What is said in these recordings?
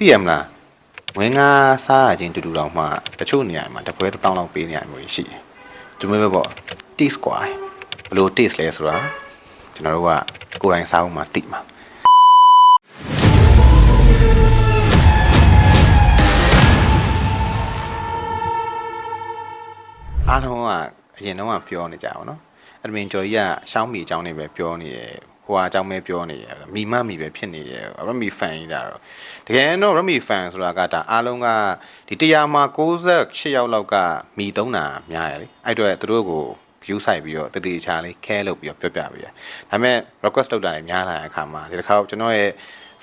သိရမလားငွေငါစားရခြင်းတူတူတောင်မှတချို့နေရာမှာတစ်ပွဲတစ်တောင်းလောက်ပေးနေရမျိုးရှိတယ်ဒီမျိုးပဲပေါ့ taste กว่าဘယ်လို taste လဲဆိုတာကျွန်တော်တို့ကကိုယ်တိုင်စားဖို့မှသိမှာ အားလုံးကအရင်တော့ကပြောနေကြပါတော့အဒမင်ကျော်ကြီးကရှောင်းမီအကြောင်းတွေပဲပြောနေတယ် ဟိုဟာအကြောင်းပဲပြောနေတယ်မီမမီပဲဖြစ်နေတယ်ရမီဖန်ကြီးတာတော့တကယ်တော့ရမီဖန်ဆိုတာကဒါအားလုံးကဒီတရားမှာ68ယောက်လောက်ကမီသုံးတာများတယ်လေအဲ့တော့သူတို့ကို view ဆိုင်ပြီးတော့တတိချာလေးခဲလုပ်ပြီးတော့ပြောပြပေးရဒါပေမဲ့ request လုပ်တာလည်းများလာတဲ့အခါမှာဒီတစ်ခါကျွန်တော်ရဲ့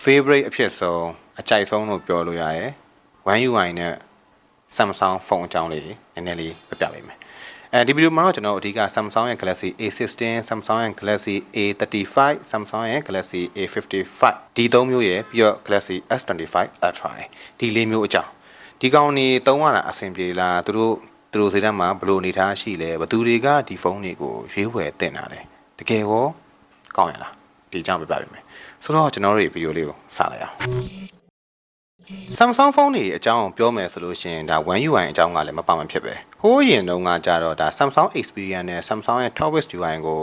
favorite အဖြစ်ဆုံးအကြိုက်ဆုံးလို့ပြောလို့ရတယ် One UI နဲ့ Samsung ဖုန်းအကြောင်းလေးနည်းနည်းလေးပြပြပေးမယ် အဲဒီဗီဒီယိုမှာတော့ကျွန်တော်အဓိက Samsung ရဲ့ Galaxy A16 Samsung ရဲ့ Galaxy A35 Samsung ရဲ့ Galaxy A55 ဒီသုံးမျိုးရဲ့ပြီးတော့ Galaxy S25 Ultra ဒီလေးမျိုးအကြောင်းဒီကောင်နေသုံးရတာအဆင်ပြေလားသူတို့သူတို့စိတ်ထဲမှာဘယ်လိုအနေထားရှိလဲဘယ်သူတွေကဒီဖုန်းတွေကိုရွေးဝယ်တင်တာလဲတကယ်ရောကောင်းရလားဒီအကြောင်းပြပြပေးမယ်ဆိုတော့ကျွန်တော်တို့ဒီဗီဒီယိုလေးကိုစလိုက်အောင် Samsung ဖုန်းတွေအကြောင်းကိုပြောမယ်ဆိုလို့ရှိရင်ဒါ One UI အကြောင်းကလည်းမပါမဖြစ်ပဲဟိုးရင်တုန်းကကြတော့ဒါ Samsung Xperia နဲ့ Samsung ရဲ့ Tower UI ကို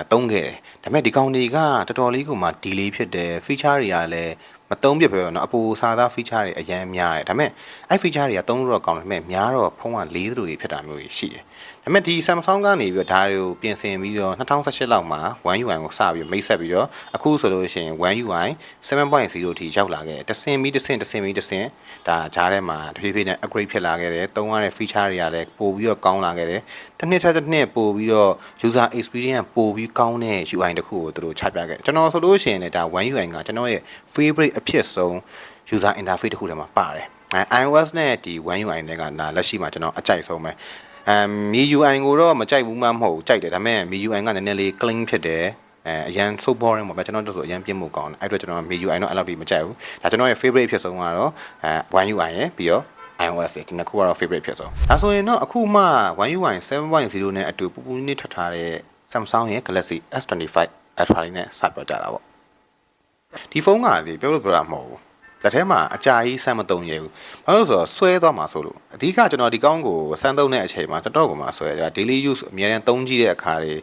အသုံးခဲ့တယ်ဒါပေမဲ့ဒီကောင်တွေကတော်တော်လေးကိုမှ delay ဖြစ်တယ် feature တွေကလည်းမသုံးပြပဲเนาะအပူစားသား feature တွေအရင်များတယ်ဒါပေမဲ့အဲ့ feature တွေကသုံးလို့တော့ကောင်းတယ်ဒါပေမဲ့များတော့ဖုန်းကလေးသလိုတွေဖြစ်တာမျိုးကြီးရှိတယ် ဒါပေမဲ့ဒီ Samsung ကနေပြီးတော့ဒါတွေကိုပြင်ဆင်ပြီးတော့2018လောက်မှာ One UI ကိုစပြီးမိတ်ဆက်ပြီးတော့အခုဆိုလို့ရှိရင် One UI 7.0ထိရောက်လာခဲ့တယ်တဆင်ပြီးတဆင်တဆင်ပြီးတဆင်ဒါဂျားထဲမှာတဖြည်းဖြည်းနဲ့ upgrade ဖြစ်လာခဲ့တယ်သုံးရတဲ့ feature တွေကလည်းပိုပြီးတော့ကောင်းလာခဲ့တယ်တစ်နှစ်တစ်နှစ်ပိုပြီးတော့ user experience ပိုပြီးကောင်းတဲ့ UI တစ်ခုကိုသူတို့ချပြခဲ့ကျွန်တော်ဆိုလို့ရှိရင်လည်းဒါ One UI ကကျွန်တော်ရဲ့ favorite အဖြစ်ဆုံး user interface တစ်ခုထဲမှာပါတယ်အဲ iOS နဲ့ဒီ One UI နဲ့ကဒါလက်ရှိမှာကျွန်တော်အကြိုက်ဆုံးပဲ အမ် MIUI ကိုတော့မကြိုက်ဘူးမှမဟုတ်ဘူးကြိုက်တယ်ဒါပေမဲ့ MIUI ကနည်းနည်းလေး clean ဖြစ်တယ်အဲအရန် so boring ပေါ့ဗျာကျွန်တော်တို့ဆိုအရန်ပြင်းမှုကောင်းတယ်အဲ့တော့ကျွန်တော် MIUI တော့အဲ့လောက်ထိမကြိုက်ဘူးဒါကျွန်တော်ရဲ့ favorite ဖြစ်ဆုံးကတော့အဲ One UI ရယ်ပြီးတော့ iOS ရဲ့ဒီနှစ်ခုကတော့ favorite ဖြစ်ဆုံးဒါဆိုရင်တော့အခုမှ One UI 7.0နဲ့အတူပူပူနည်းထွက်ထားတဲ့ Samsung ရဲ့ Galaxy S25 Ultra လေးနဲ့စပြောကြတာပေါ့ဒီဖုန်းကလေပြောလို့ပြောတာမဟုတ်ဘူး လက်ထဲမှာအကြာကြီးဆမ်းမတုံရဘူး။ဘာလို့လဲဆိုတော့ဆွဲသွားမှာဆိုလို့အဓိကကျွန်တော်ဒီကောင်းကိုဆမ်းသုံးတဲ့အချိန်မှာတော်တော်ကိုမှဆွဲတယ်။ daily use အများနဲ့သုံးကြည့်တဲ့အခါတွေ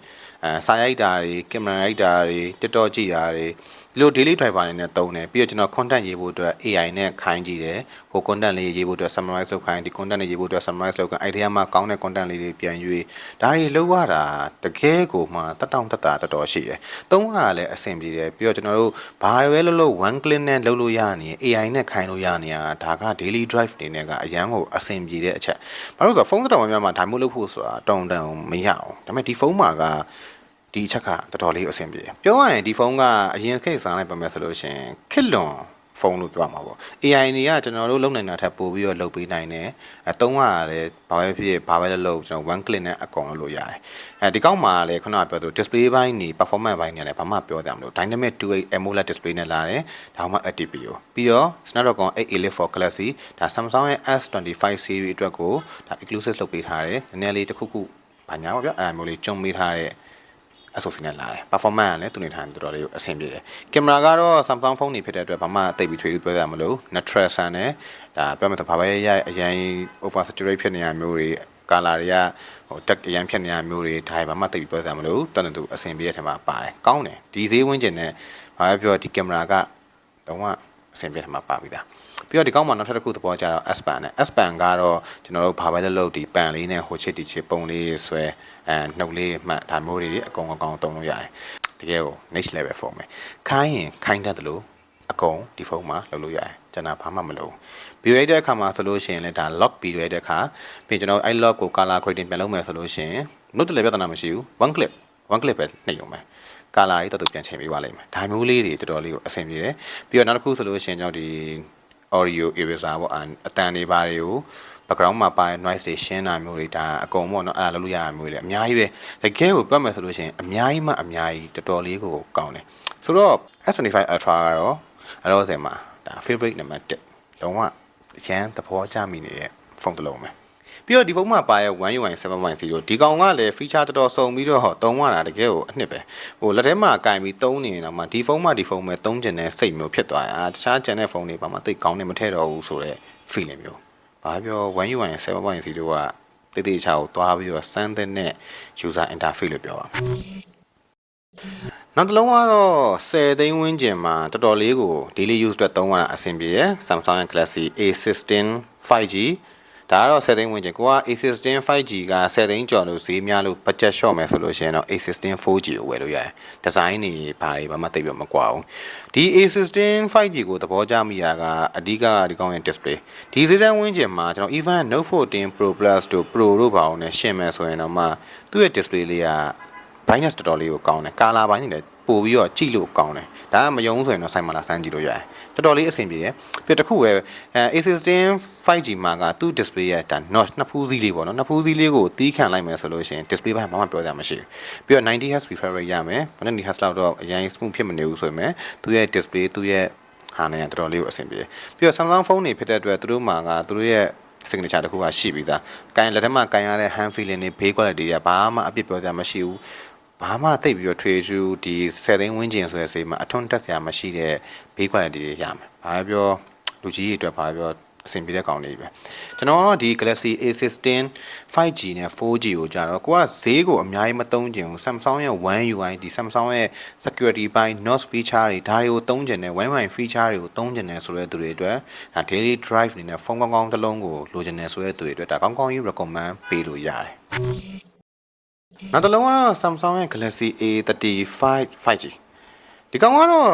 အဲစာရိုက်တာတွေကင်မရာရိုက်တာတွေ TikTok ကြည့်တာတွေဒီလို daily driver တွေနဲ့သုံးတယ်ပြီးတော့ကျွန်တော် content ရေးဖို့အတွက် AI နဲ့ခိုင်းကြည့်တယ်ဟို content လေးရေးဖို့အတွက် summarize လုပ်ခိုင်းဒီ content လေးရေးဖို့အတွက် summarize လုပ်ခိုင်းအဲ့ဒီမှာကောင်းတဲ့ content လေးတွေပြန်ရွေးဒါတွေလောက်ရတာတကယ်ကိုမှတက်တောင့်တက်တာတော်တော်ရှိတယ်သုံးရတာလည်းအဆင်ပြေတယ်ပြီးတော့ကျွန်တော်တို့ဘာပဲလုပ်လို့ one click နဲ့လုပ်လို့ရနေ AI နဲ့ခိုင်းလို့ရနေရဒါက daily drive နေနဲ့ကအရန်ကိုအဆင်ပြေတဲ့အချက်ဘာလို့လဲဆိုတော့ဖုန်းတော်များများမှာဒါမျိုးလုပ်ဖို့ဆိုတာတောင်းတန်မရအောင်ဒါပေမဲ့ဒီဖုန်းမှာက ဒီအချက်ကတော်တော်လေးအဆင်ပြေတယ်ပြောရရင်ဒီဖုန်းကအရင်ခေတ်စားလိုက်ပါမယ်ဆိုလို့ရှိရင်ခစ်လွန်ဖုန်းလို့ပြောမှာပေါ့ AI တွေကကျွန်တော်တို့လုံနိုင်တာထက်ပိုပြီးတော့လုပ်ပေးနိုင်တယ်အဲသုံးရလည်းဘာပဲဖြစ်ဖြစ်ဘာပဲလုပ်လို့ကျွန်တော် one click နဲ့အကုန်လုပ်လို့ရတယ်အဲဒီကောက်မှာလည်းခုနကပြောသလို display ဘိုင်းနေ performance ဘိုင်းနေလည်းဘာမှပြောတယ်မလို့ dynamic 28 AMOLED display နဲ့လာတယ်ဒါမှ ATPO ပြီးတော့ Snapdragon 8 Elite for Galaxy ဒါ Samsung ရဲ့ S25 series အတွက်ကိုဒါ exclusive လုပ်ပေးထားတယ်နည်းနည်းလေးတစ်ခုခုဘာညာပေါ့ဗျအဲမျိုးလေးကျုံပေးထားတဲ့ အဆိုစီနဲ့လာတယ် performance ကလည်းသူနေထိုင်တော်တော်လေးအဆင်ပြေတယ်ကင်မရာကတော့ Samsung ဖုန်းနေဖြစ်တဲ့အတွက်ဘာမှတိတ်ပြီးထွေးပြီးပြောရမလို့ natural sun နဲ့ဒါပြောမှဆိုဘာပဲရအရင် over saturate ဖြစ်နေရမျိုးတွေကာလာတွေကဟိုတက်အရင်ဖြစ်နေရမျိုးတွေဒါဘာမှတိတ်ပြီးပြောရမလို့တော်တော်သူအဆင်ပြေတဲ့ထဲမှာပါတယ်ကောင်းတယ်ဒီဈေးဝန်းကျင်နဲ့ဘာပဲပြောဒီကင်မရာကတော့အဆင်ပြေတဲ့ထဲမှာပါပြီးသား ပြီးတော့ဒီကောင်းမှာနောက်ထပ်တစ်ခုသဘောကျတော့ S Pen နဲ့ S Pen ကတော့ကျွန်တော်တို့ဘာပဲလုပ်လို့ဒီပန်လေးနဲ့ဟိုချစ်ဒီချစ်ပုံလေးဆွဲအဲနှုတ်လေးမှတ်ဒါမျိုးတွေအကုန်အကောင်သုံးလို့ရတယ်တကယ်ကို next level ဖုန်းပဲခိုင်းရင်ခိုင်းတတ်တယ်လို့အကုန်ဒီဖုန်းမှာလုပ်လို့ရတယ်ကျွန်တော်ဘာမှမလုပ်ဘူးပြီးရတဲ့အခါမှာဆိုလို့ရှိရင်လည်းဒါ lock ပြီးရတဲ့အခါပြီးကျွန်တော်အဲ့ lock ကို color grading ပြန်လုပ်မယ်ဆိုလို့ရှိရင် note လည်းပြဿနာမရှိဘူး one clip one clip ပဲနှိပ်ရုံပဲကာလာကြီးတော်တော်ပြန်ချိန်ပေးပါလိမ့်မယ်ဒါမျိုးလေးတွေတော်တော်လေးကိုအဆင်ပြေတယ်ပြီးတော့နောက်တစ်ခုဆိုလို့ရှိရင်ကျွန်တော်ဒီ audio eraser ပေါ့အတန်တွေပါတွေကို background မှာပါ noise တွေရှင်းတာမျိုးတွေဒါအကုန်ပေါ့နော်အဲ့ဒါလုပ်လို့ရတာမျိုးတွေလည်းအများကြီးပဲတကယ်ကိုပြောမယ်ဆိုလို့ရှိရင်အများကြီးမှအများကြီးတော်တော်လေးကိုကောင်းတယ်ဆိုတော့ S25 Ultra ကတော့အတော့စင်မှာဒါ favorite number 1လုံးဝအချမ်းသဘောကျမိနေတဲ့ဖုန်းတစ်လုံးပဲ ပြီးတော့ဒီဖုန်းမှာပါရဲ့ One UI 7.0ဒီကောင်ကလည်း feature တော်တော်စုံပြီးတော့ဟောသုံးရတာတကယ်ကိုအနှစ်ပဲဟိုလက်ထဲမှာကင်ပြီးသုံးနေရင်တော့မှဒီဖုန်းမှာဒီဖုန်းပဲသုံးကျင်တဲ့စိတ်မျိုးဖြစ်သွားတာတခြားကျန်တဲ့ဖုန်းတွေပါမှသိကောင်းနေမထည့်တော့ဘူးဆိုတော့ feeling မျိုးဘာပြော One UI 7.0ကတိတိကျကျကိုသွားပြီးတော့စမ်းတဲ့နဲ့ user interface လို့ပြောပါနောက်တစ်လုံးကတော့10သိန်းဝန်းကျင်မှာတော်တော်လေးကို daily use အတွက်သုံးရတာအဆင်ပြေရယ် Samsung Galaxy A16 5G ဒါကတော့10သိန်းဝန်းကျင်ကိုက A16 5G က10သိန်းကျော်လို့ဈေးများလို့ budget short မယ်ဆိုလို့ရှိရင်တော့ A16 4G ကိုဝယ်လို့ရတယ်။ design တွေဘာတွေဘာမှသိပ်ပြီးမကွာဘူး။ဒီ A16 5G ကိုသဘောကျမိတာကအဓိကဒီကောင်းရဲ့ display ဒီဈေးတန်းဝန်းကျင်မှာကျွန်တော် even Note 14 Pro Plus တို့ Pro တို့ဘာအောင်နဲ့ရှင်းမယ်ဆိုရင်တော့မှသူ့ရဲ့ display လေးက brightness တော်တော်လေးကိုကောင်းတယ်ကာလာပိုင်းနေလည်း ပို့ပြီးတော့ကြည့်လို့ကောင်းတယ်ဒါကမယုံဆိုရင်တော့စိုက်မလာစမ်းကြည့်လို့ရတယ်တော်တော်လေးအဆင်ပြေတယ်ပြီးတော့တစ်ခုပဲအဲ A16 5G မှာကသူ့ display ရဲ့ဒါ notch နှစ်ဖူးစည်းလေးပေါ့နော်နှစ်ဖူးစည်းလေးကိုတီးခံလိုက်မယ်ဆိုလို့ရှိရင် display ဘက်မှာမပြောစရာမရှိဘူးပြီးတော့ 90 Hz refresh rate ရမယ်ဘယ်နဲ့ Hz လောက်တော့အရင် smooth ဖြစ်မနေဘူးဆိုရင်သူ့ရဲ့ display သူ့ရဲ့ဟာနဲ့တော်တော်လေးကိုအဆင်ပြေပြီးတော့ Samsung phone တွေဖြစ်တဲ့အတွက်သူတို့မှာကသူတို့ရဲ့ signature တခုကရှိပြီးသား။ကန်လက်ထက်မှာကန်ရတဲ့ hand feeling တွေ base quality တွေကဘာမှအပြစ်ပြောစရာမရှိဘူး။ ဘာမှသိပ်ပြီးတော့ trade to ဒီ7သိန်းဝန်းကျင်ဆိုတဲ့ဈေးမှာအထွန်းတက်စရာမရှိတဲ့ base quality တွေရမယ်။ဘာပြောလူကြီးတွေအတွက်ဘာပြောအဆင်ပြေတဲ့ကောင်လေးပဲကျွန်တော်ဒီ Galaxy A16 5G နဲ့ 4G ကိုကြတော့ကိုကဈေးကိုအများကြီးမသုံးကျင်ဘူး Samsung ရဲ့ One UI ဒီ Samsung ရဲ့ security ပိုင်း NOS feature တွေဒါတွေကိုသုံးကျင်တယ် One UI feature တွေကိုသုံးကျင်တယ်ဆိုတဲ့သူတွေအတွက်ဒါ daily drive အနေနဲ့ဖုန်းကောင်းကောင်းတစ်လုံးကိုလိုချင်တယ်ဆိုတဲ့သူတွေအတွက်ဒါကောင်းကောင်းကြီး recommend ပေးလို့ရတယ် နောက်တစ်လုံးကတော့ Samsung ရဲ့ Galaxy A35 5G ဒီကောင်ကတော့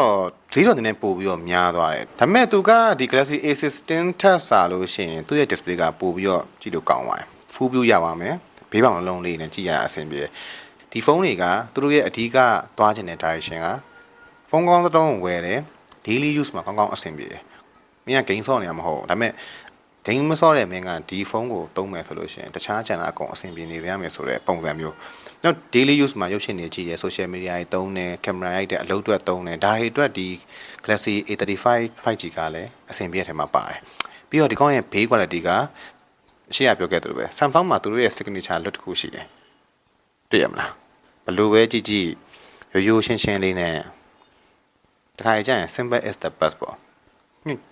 ဈေးတော့နည်းနည်းပို့ပြီးတော့များသွားတယ်ဒါပေမဲ့သူကဒီ Galaxy A16 ထက်စာလို့ရှိရင်သူ့ရဲ့ display ကပို့ပြီးတော့ကြည့်လို့ကောင်းသွားတယ် full view ရပါမယ်ဘေးပေါင်လုံးလေးနဲ့ကြည့်ရအဆင်ပြေဒီဖုန်းတွေကသူတို့ရဲ့အဓိကသွားခြင်းတဲ့ direction ကဖုန်းကောင်းတစ်လုံးကိုဝယ်တယ် daily use မှာကောင်းကောင်းအဆင်ပြေတယ်မင်းက game ဆော့နေရမှာမဟုတ်ဘူးဒါပေမဲ့ game မဆော့တဲ့မင်းကဒီဖုန်းကိုသုံးမယ်ဆိုလို့ရှိရင်တခြား channel အကုန်အဆင်ပြေနေရမယ်ဆိုတဲ့ပုံစံမျိုးနောက် daily use မှာရုပ်ရှင်တွေကြည့်ရ social media တွေသုံးတယ် camera ရိုက်တဲ့အလုပ်အတွက်သုံးတယ်ဒါတွေအတွက်ဒီ Galaxy A35 5G ကလည်းအဆင်ပြေတဲ့ထဲမှာပါတယ်ပြီးတော့ဒီကောင်းရဲ့ build quality ကအရှိရပြောခဲ့သလိုပဲ Samsung မှာသူတို့ရဲ့ signature look တစ်ခုရှိတယ်တွေ့ရမလားဘလို့ပဲကြည့်ကြည့်ရိုးရိုးရှင်းရှင်းလေးနဲ့တခါကြရင် simple is the best ပေါ့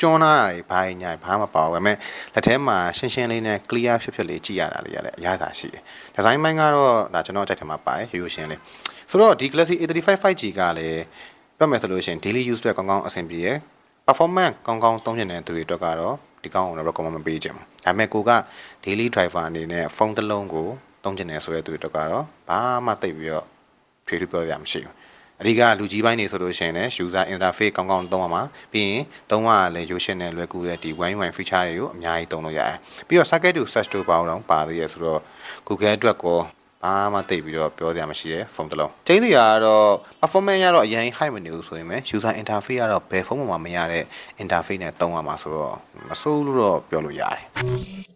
ကျွန်းလာတာတွေဘာညာဘာမှမပါဘူးဒါပေမဲ့လက်ထဲမှာရှင်းရှင်းလေးနဲ့ clear ဖြစ်ဖြစ်လေးကြည့်ရတာလေးရလည်းအရသာရှိတယ်ဒီဇိုင်းပိုင်းကတော့ဒါကျွန်တော်အကြိုက်ထဲမှာပါတယ်ရိုးရိုးရှင်းလေးဆိုတော့ဒီ Galaxy A35 5G ကလည်းပြတ်မယ်ဆိုလို့ရှိရင် daily use အတွက်ကောင်းကောင်းအဆင်ပြေရယ် performance ကောင်းကောင်းသုံးနေတဲ့သူတွေအတွက်ကတော့ဒီကောင်းအောင်လည်း recommend မပေးချင်ဘူးဒါပေမဲ့ကိုက daily driver အနေနဲ့ဖုန်းတစ်လုံးကိုသုံးချင်တယ်ဆိုတဲ့သူတွေအတွက်ကတော့ဘာမှသိပ်ပြီးတော့ဖြေထူးပြောရမရှိဘူး အဓိကလူကြီးပိုင်းနေဆိုလို့ရှိရင်လည်း user interface ကောင်းကောင်းသုံးရမှာပြီးရင်သုံးရလည်းရိုးရှင်းတဲ့လွယ်ကူတဲ့ဒီ One UI feature တွေကိုအများကြီးသုံးလို့ရတယ်ပြီးတော့ socket to search to ပေါင်းတော့ပါသေးရဆိုတော့ Google အတွက်ကောဘာမှသိပြီးတော့ပြောစရာမရှိတဲ့ဖုန်းတစ်လုံးကျင်းစရာကတော့ performance ရတော့အရင် high မနေဘူးဆိုရင်ပဲ user interface ကတော့ဘယ်ဖုန်းမှမရတဲ့ interface နဲ့သုံးရမှာဆိုတော့မဆိုးလို့တော့ပြောလို့ရတယ်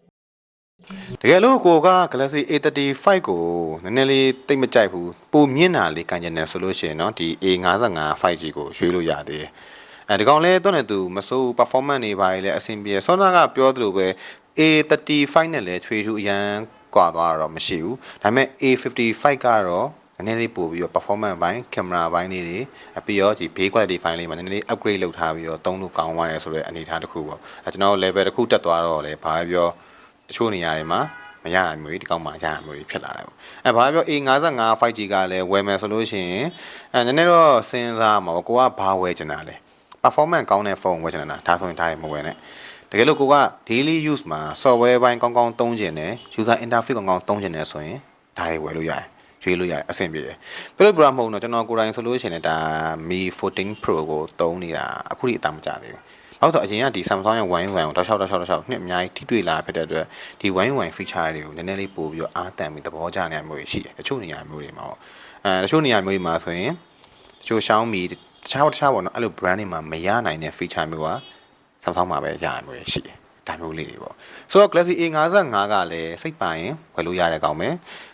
တကယ်လို့ကိုက Galaxy A35 ကိုနည်းနည်းလေးတိတ်မကြိုက်ဘူးပုံမြင့်တာလေးကန်ကျင်တယ်ဆိုလို့ရှိရင်เนาะဒီ A55 5G ကိုရွှေ့လို့ရသေးတယ်အဲဒီကောင်လဲတွန်းနေသူမစိုး performance တွေပါလေအဆင်ပြေဆောနာကပြောသလိုပဲ A35 နဲ့လည်းချွေထူအရန်ကွာသွားတော့မရှိဘူးဒါပေမဲ့ A55 ကတော့နည်းနည်းလေးပို့ပြီးတော့ performance ဘိုင်း camera ဘိုင်းလေးတွေပြီးတော့ဒီ base quality file လေးမှာနည်းနည်းလေး upgrade လုပ်ထားပြီးတော့သုံးလို့ကောင်းသွားတယ်ဆိုတဲ့အနေအထားတစ်ခုပေါ့အဲကျွန်တော် level တစ်ခုတက်သွားတော့လေဘာပဲပြော တချို့နေရာတွေမှာမရတာမျိုးဒီကောက်မှရတာမျိုးတွေဖြစ်လာတယ်ပေါ့အဲဘာပဲပြော A55 5G ကလည်းဝယ်မယ်ဆိုလို့ရှိရင်အဲနည်းနည်းတော့စဉ်းစားမှာပေါ့ကိုကဘာဝယ်ချင်တာလဲ performance ကောင်းတဲ့ဖုန်းဝယ်ချင်တာဒါဆိုရင်ဒါတွေမဝယ်နဲ့တကယ်လို့ကိုက daily use မှာ software ဘိုင်းကောင်းကောင်းသုံးကျင်တယ် user interface ကောင်းကောင်းသုံးကျင်တယ်ဆိုရင်ဒါတွေဝယ်လို့ရတယ်ရွေးလို့ရတယ်အဆင်ပြေတယ်ပြလို့ပြမဟုတ်တော့ကျွန်တော်ကိုယ်တိုင်ဆိုလို့ရှိရင်ဒါ Mi 14 Pro ကိုသုံးနေတာအခုထိအတမ်းမကြသေးဘူး ဟုတ်ဆိုအရင်ကဒီ Samsung ရဲ့ One UI ကိုတောက်လျှောက်တောက်လျှောက်တောက်လျှောက်နှစ်အများကြီးထိတွေ့လာဖြစ်တဲ့အတွက်ဒီ One UI feature တွေကိုနည်းနည်းလေးပို့ပြီးတော့အားတန်ပြီးသဘောကျနေမျိုးရှိတယ်တချို့နေရာမျိုးတွေမှာပေါ့အဲတချို့နေရာမျိုးတွေမှာဆိုရင်တချို့ Xiaomi တခြားတခြားပေါ့နော်အဲ့လို brand တွေမှာမရနိုင်တဲ့ feature မျိုးက Samsung မှာပဲရရမျိုးရှိတယ်ဒါမျိုးလေးတွေပေါ့ဆိုတော့ Galaxy A55 ကလည်းစိတ်ပါရင်ဝယ်လို့ရတဲ့ကောင်ပဲ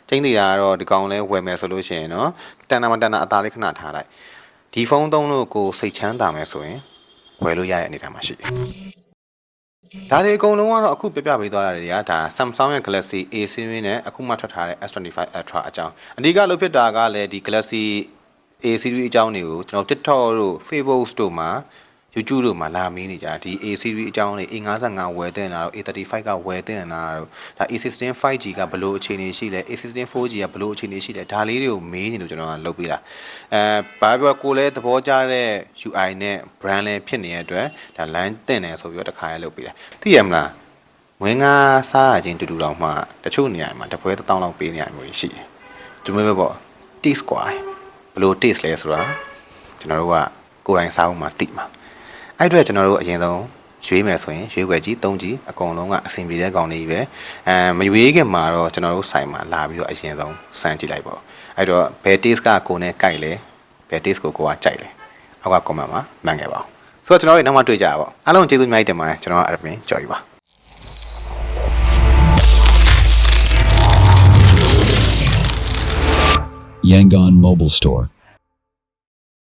ကျင်းတရားကတော့ဒီကောင်လဲဝယ်မယ်ဆိုလို့ရှိရင်တော့တန်တာမတန်တာအသားလေးခဏထားလိုက်ဒီဖုန်းသုံးလို့ကိုစိတ်ချမ်းသာမယ်ဆိုရင် ဝယ်လို့ရတဲ့အနေအထားမှာရှိတယ်ဒါတွေအကုန်လုံးကတော့အခုပြပြပေးသွားတာတွေကဒါ Samsung ရဲ့ Galaxy A series နဲ့အခုမှထွက်ထားတဲ့ S25 Ultra အကြောင်းအဓိကလို့ဖြစ်တာကလည်းဒီ Galaxy A series အကြောင်းတွေကိုကျွန်တော် TikTok တို့ Facebook တို့မှာ YouTube တို့မှာလာမင်းနေကြတာဒီ A series အကြောင်းတွေ A55 ဝယ်တင်တာတို့ A35 ကဝယ်တင်တာတို့ဒါ A16 5G ကဘယ်လိုအခြေအနေရှိလဲ A16 4G ကဘယ်လိုအခြေအနေရှိလဲဒါလေးတွေကိုမေးနေလို့ကျွန်တော်ကလုပ်ပေးတာအဲဘာပြောကိုလည်းသဘောကျတဲ့ UI နဲ့ brand လည်းဖြစ်နေတဲ့အတွက်ဒါ line တင်တယ်ဆိုပြီးတော့တစ်ခါရဲလုပ်ပေးတာသိရမလားငွေငါစားရခြင်းတူတူတော့မှတချို့နေရာမှာတစ်ပွဲတစ်တောင်းလောက်ပေးနေရမျိုးရှိတယ်ဒီမျိုးပဲပေါ့ taste กว่าဘယ်လို taste လဲဆိုတာကျွန်တော်တို့ကကိုယ်တိုင်စားဖို့မှသိမှာ အဲ့အတွက်ကျွန်တော်တို့အရင်ဆုံးရွေးမယ်ဆိုရင်ရွေးွယ်ကြီး၃ကြီးအကုန်လုံးကအဆင်ပြေတဲ့ကောင်တွေပဲအဲမရွေးခင်မှာတော့ကျွန်တော်တို့ဆိုင်မှာလာပြီးတော့အရင်ဆုံးစမ်းကြည့်လိုက်ပေါ့အဲ့တော့ဘယ် taste ကကိုယ်နဲ့ကြိုက်လဲဘယ် taste ကိုကိုကကြိုက်လဲအောက်က comment မှာမှန်ခဲ့ပါအောင်ဆိုတော့ကျွန်တော်တို့နောက်မှတွေ့ကြပါပေါ့အားလုံးကျေးဇူးအများကြီးတင်ပါတယ်ကျွန်တော်က admin ကြော်ယူပါ Yangon Mobile Store.